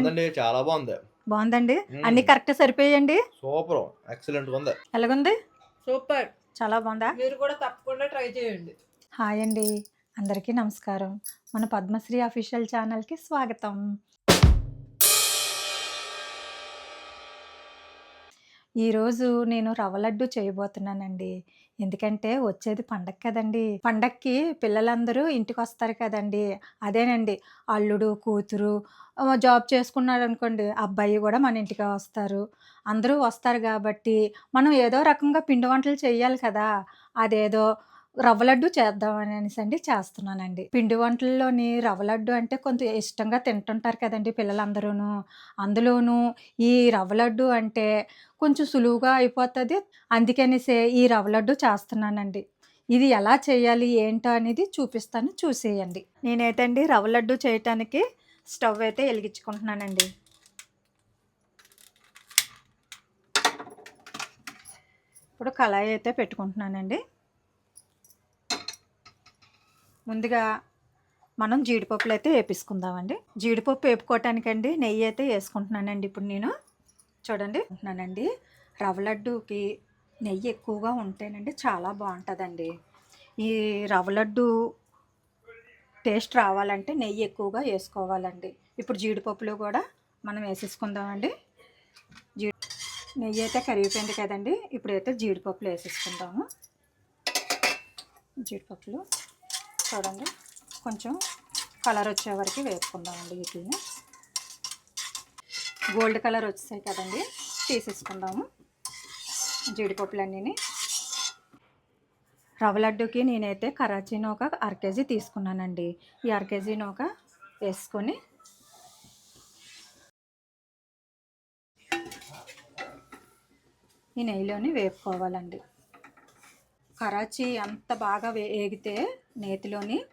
ఉందండి చాలా బాగుంది. బాగుందండి. అన్ని కరెక్ట్ సరిపోయండి సూపర్. ఎక్సలెంట్ ఉంది. ఎలాగుంది? సూపర్. చాలా బాగుందా? మీరు కూడా తప్పకుండా ట్రై చేయండి. హాయ్ అండి. అందరికీ నమస్కారం. మన పద్మశ్రీ అఫీషియల్ ఛానల్కి స్వాగతం. ఈరోజు నేను రవ్వ లడ్డు చేయబోతున్నానండి. ఎందుకంటే వచ్చేది పండగ కదండి. పండక్కి పిల్లలందరూ ఇంటికి వస్తారు కదండి. అదేనండి అల్లుడు కూతురు జాబ్ చేసుకున్నాడు అనుకోండి అబ్బాయి కూడా మన ఇంటికి వస్తారు. అందరూ వస్తారు కాబట్టి మనం ఏదో రకంగా పిండి వంటలు చేయాలి కదా. అదేదో రవ్వ లడ్డు చేద్దామని అనేసి అండి చేస్తున్నానండి. పిండి వంటల్లోని రవ్వ లడ్డు అంటే కొంత ఇష్టంగా తింటుంటారు కదండి పిల్లలందరూను. అందులోనూ ఈ రవ్వ లడ్డు అంటే కొంచెం సులువుగా అయిపోతుంది. అందుకనేసే ఈ రవ్వ లడ్డు చేస్తున్నానండి. ఇది ఎలా చేయాలి ఏంటో అనేది చూపిస్తాను చూసేయండి. నేనైతే అండి రవ్వ లడ్డు చేయటానికి స్టవ్ అయితే వెలిగించుకుంటున్నానండి. ఇప్పుడు కళాయి అయితే పెట్టుకుంటున్నానండి. ముందుగా మనం జీడిపప్పులు అయితే వేపించుకుందామండి. జీడిపప్పు వేపుకోవటానికండి నెయ్యి అయితే వేసుకుంటున్నానండి ఇప్పుడు నేను. చూడండి ఉంటున్నానండి రవ్వ లడ్డూకి నెయ్యి ఎక్కువగా ఉంటేనండి చాలా బాగుంటుందండి. ఈ రవ్వ లడ్డు టేస్ట్ రావాలంటే నెయ్యి ఎక్కువగా వేసుకోవాలండి. ఇప్పుడు జీడిపప్పులు కూడా మనం వేసేసుకుందామండి. జీడి నెయ్యి అయితే కరిగిపోయింది కదండి. ఇప్పుడైతే జీడిపప్పులు వేసేసుకుందాము. జీడిపప్పులు. చూడండి. కొంచెం కలర్ వచ్చే వరకు వేసుకుందామండి వీటిని గోల్డ్ కలర్ వచ్చేసాయి కదండి. తీసేసుకుందాము. జీడిపప్పులన్నీ రవ్వ లడ్డుకి నేనైతే కరాచీ నూక అర కేజీ తీసుకున్నానండి. ఈ అర కేజీ నూక వేసుకొని ఈ నెయ్యిలోని వేపుకోవాలండి. కరాచీ అంత బాగా వే వేగితే నేతిలోని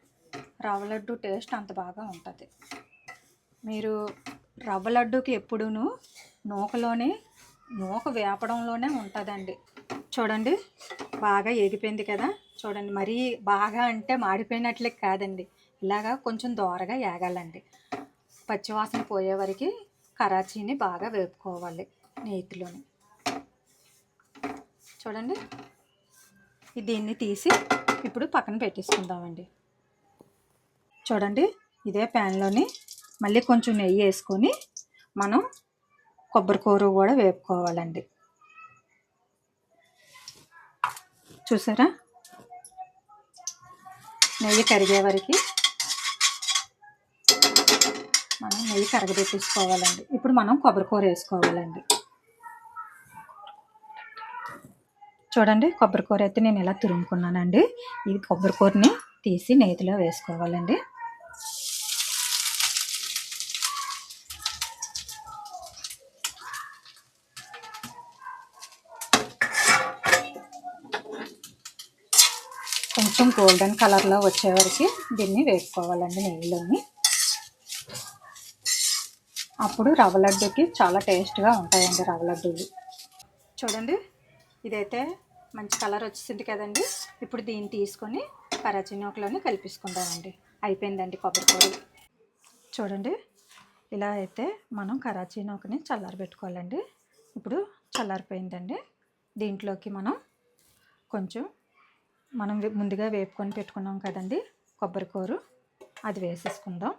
రవ్వ లడ్డు టేస్ట్ అంత బాగా ఉంటుంది. మీరు రవ్వ లడ్డుకి ఎప్పుడూను నూకలోనే నూక వేపడంలోనే ఉంటుందండి. చూడండి బాగా ఎగిపోయింది కదా? చూడండి మరీ బాగా అంటే మాడిపోయినట్లే కాదండి. ఇలాగా కొంచెం దోరగా ఏగాలండి. పచ్చివాసన పోయే వరకు కరాచీని బాగా వేపుకోవాలి నేతిలోని. చూడండి దీన్ని తీసి ఇప్పుడు పక్కన పెట్టేసుకుందామండి. చూడండి ఇదే ప్యాన్లోని మళ్ళీ కొంచెం నెయ్యి వేసుకొని మనం కొబ్బరి కూర కూడా వేపుకోవాలండి. చూసారా? నెయ్యి కరిగే వరకు మనం నెయ్యి కరగబెట్టేసుకోవాలండి ఇప్పుడు మనం కొబ్బరి కూర వేసుకోవాలండి. చూడండి కొబ్బరికూర అయితే నేను ఇలా తురుముకున్నానండి. ఇది కొబ్బరికూరని తీసి నేతిలో వేసుకోవాలండి. కొంచెం గోల్డెన్ కలర్లో వచ్చే వరకు దీన్ని వేసుకోవాలండి నెయ్యిలోని. అప్పుడు రవ్వ లడ్డుకి చాలా టేస్ట్గా ఉంటాయండి రవ్వ లడ్డూలు. చూడండి ఇదైతే మంచి కలర్ వచ్చింది కదండి. ఇప్పుడు దీన్ని తీసుకొని కరాచీ నూకలోనే కలిపేసుకుందామండి. అయిపోయిందండి కొబ్బరి చూడండి ఇలా అయితే మనం కరాచీ నూకని చల్లారబెట్టుకోవాలండి. ఇప్పుడు చల్లారిపోయిందండి. దీంట్లోకి మనం కొంచెం మనం ముందుగా వేపుకొని పెట్టుకున్నాం కదండి కొబ్బరికూరు. అది వేసేసుకుందాం.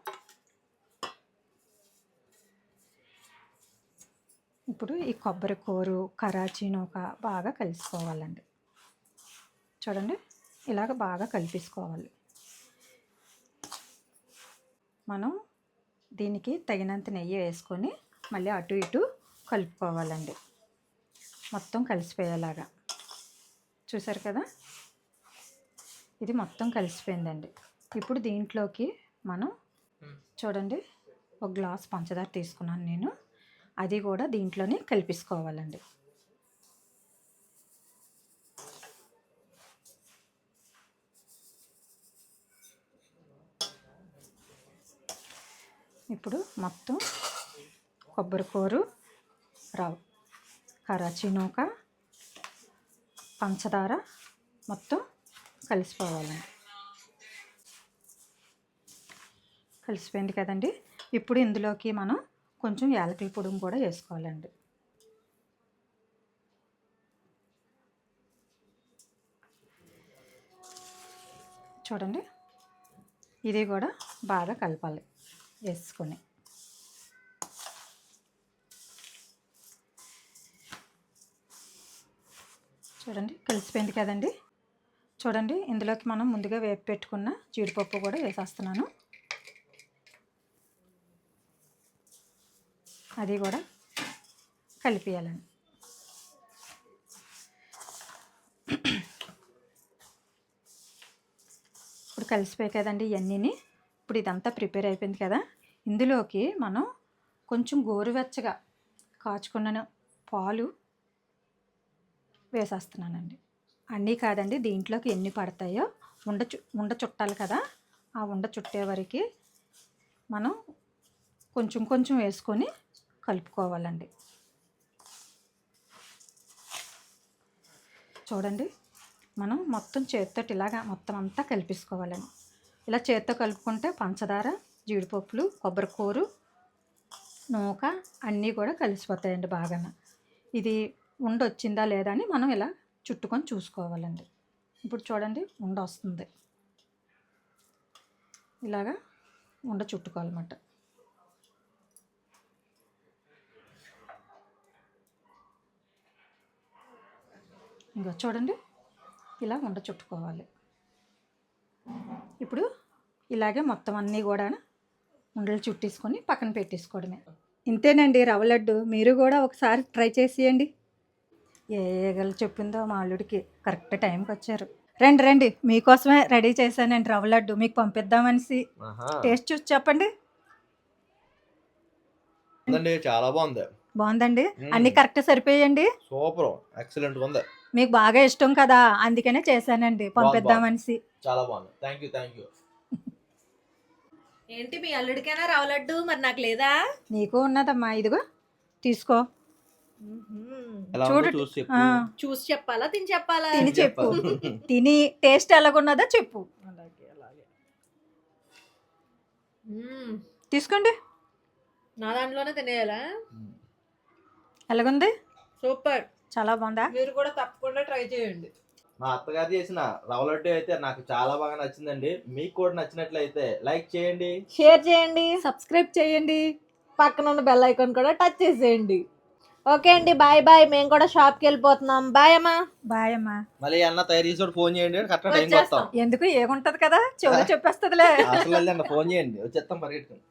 ఇప్పుడు ఈ కొబ్బరి కూరు కరాచీ నూక బాగా కలుసుకోవాలండి చూడండి ఇలాగ బాగా కలిపేసుకోవాలి. మనం దీనికి తగినంత నెయ్యి వేసుకొని మళ్ళీ అటు ఇటు కలుపుకోవాలండి. మొత్తం కలిసిపోయేలాగా. చూసారు కదా? ఇది మొత్తం కలిసిపోయిందండి. ఇప్పుడు దీంట్లోకి మనం చూడండి ఒక గ్లాస్ పంచదార తీసుకున్నాను నేను. అది కూడా దీంట్లోనే కలిపేసుకోవాలండి. ఇప్పుడు మొత్తం కొబ్బరి కూరు రవ్ కరాచీ నూక పంచదార మొత్తం కలిసిపోవాలండి. కలిసిపోయింది కదండి. ఇప్పుడు ఇందులోకి మనం కొంచెం యాలకుల పొడి కూడా వేసుకోవాలండి. చూడండి. ఇది కూడా బాగా కలపాలి. వేసుకొని. చూడండి కలిసిపోయింది కదండి. చూడండి ఇందులోకి మనం ముందుగా వేపు పెట్టుకున్న జీడిపప్పు కూడా వేసేస్తున్నాను. అది కూడా కలిపేయాలండి. ఇప్పుడు కలిసిపోయాయి కదండి ఇవన్నీని ఇప్పుడు ఇదంతా ప్రిపేర్ అయిపోయింది కదా. ఇందులోకి మనం కొంచెం గోరువెచ్చగా కాచుకున్న పాలు వేసేస్తున్నానండి. అన్నీ కాదండి దీంట్లోకి ఎన్ని పడతాయో ఉండ చు ఉండ చుట్టాలి కదా. ఆ ఉండ చుట్టే వరకు మనం కొంచెం కొంచెం వేసుకొని కలుపుకోవాలండి. చూడండి మనం మొత్తం చేతితో ఇలాగా మొత్తం అంతా కలిపేసుకోవాలండి. ఇలా చేత్తో కలుపుకుంటే పంచదార జీడిపప్పులు కొబ్బరికూరు నూక అన్నీ కూడా కలిసిపోతాయండి బాగా ఇది ఉండ వచ్చిందా లేదా అని మనం ఇలా చుట్టుకొని చూసుకోవాలండి. ఇప్పుడు చూడండి ఉండ వస్తుంది. ఇలాగా ఉండ చుట్టుకోవాలన్నమాట. ఇంకా చూడండి. ఇలా ఉండ చుట్టుకోవాలి. ఇప్పుడు ఇలాగే మొత్తం అన్నీ కూడా ఉండలు చుట్టేసుకొని పక్కన పెట్టేసుకోవడమే. ఇంతేనండి రవ్వ లడ్డు. మీరు కూడా ఒకసారి ట్రై చేసేయండి. ఏ ఏగలు చెప్పిందో మా అల్లుడికి కరెక్ట్ టైంకి వచ్చారు. రండి రండి. మీకోసమే రెడీ చేశానండి రవ్వ లడ్డు. మీకు పంపిద్దామనేసి. టేస్ట్ చూసి చెప్పండి. చాలా బాగుంది. బాగుందండి. అన్నీ కరెక్ట్ సరిపోయండి సూపర్. ఎక్సలెంట్ ఉంది. మీకు బాగా ఇష్టం కదా అందుకనే చేశానండి పంపిద్దామనేసి చాలా బాగుంది. థ్యాంక్ యూ థ్యాంక్ యూ ఏంటి మీ అల్లుడికైనా రావలడ్డు మరి నాకు లేదా? నీకు ఉన్నదమ్మా ఇదిగో తీసుకో. చూడు. చూసి చెప్పు. ఆ, చూసి చెప్పాలా తిని చెప్పాలా? తిని చెప్పు. తిని టేస్ట్ ఎలాగున్నదో చెప్పు. అలాగే అలాగే. మ్మ్. తీసుకోండి. నా దాంట్లోనే తినేయాలా? ఎలాగుంది? సూపర్. చాలా బాగుందా? మీరు కూడా తప్పకుండా ట్రై చేయండి. మా అత్తగారు చేసిన రవ్వ లడ్డు అయితే నాకు చాలా బాగా నచ్చిందండి. మీకు కూడా నచ్చినట్లయితే లైక్ చేయండి. షేర్ చేయండి. సబ్స్క్రైబ్ చేయండి. పక్కన ఉన్న బెల్ ఐకాన్ కూడా టచ్ చేసేయండి. ఓకే అండి. Bye bye. మేము కూడా షాప్కి వెళ్ళిపోతున్నాం. బాయ్ అమ్మా. బాయ్ అమ్మా. మళ్ళీ అన్న తయారు చేసి ఫోన్ చేయండి. కరెక్ట్ వస్తాం. ఎందుకు? ఏముంటది కదా? చెవులు చెప్పేస్తుందిలే. అసలు ఫోన్ చేయండి. వచ్చేస్తాం పరిగెట్టుకుని.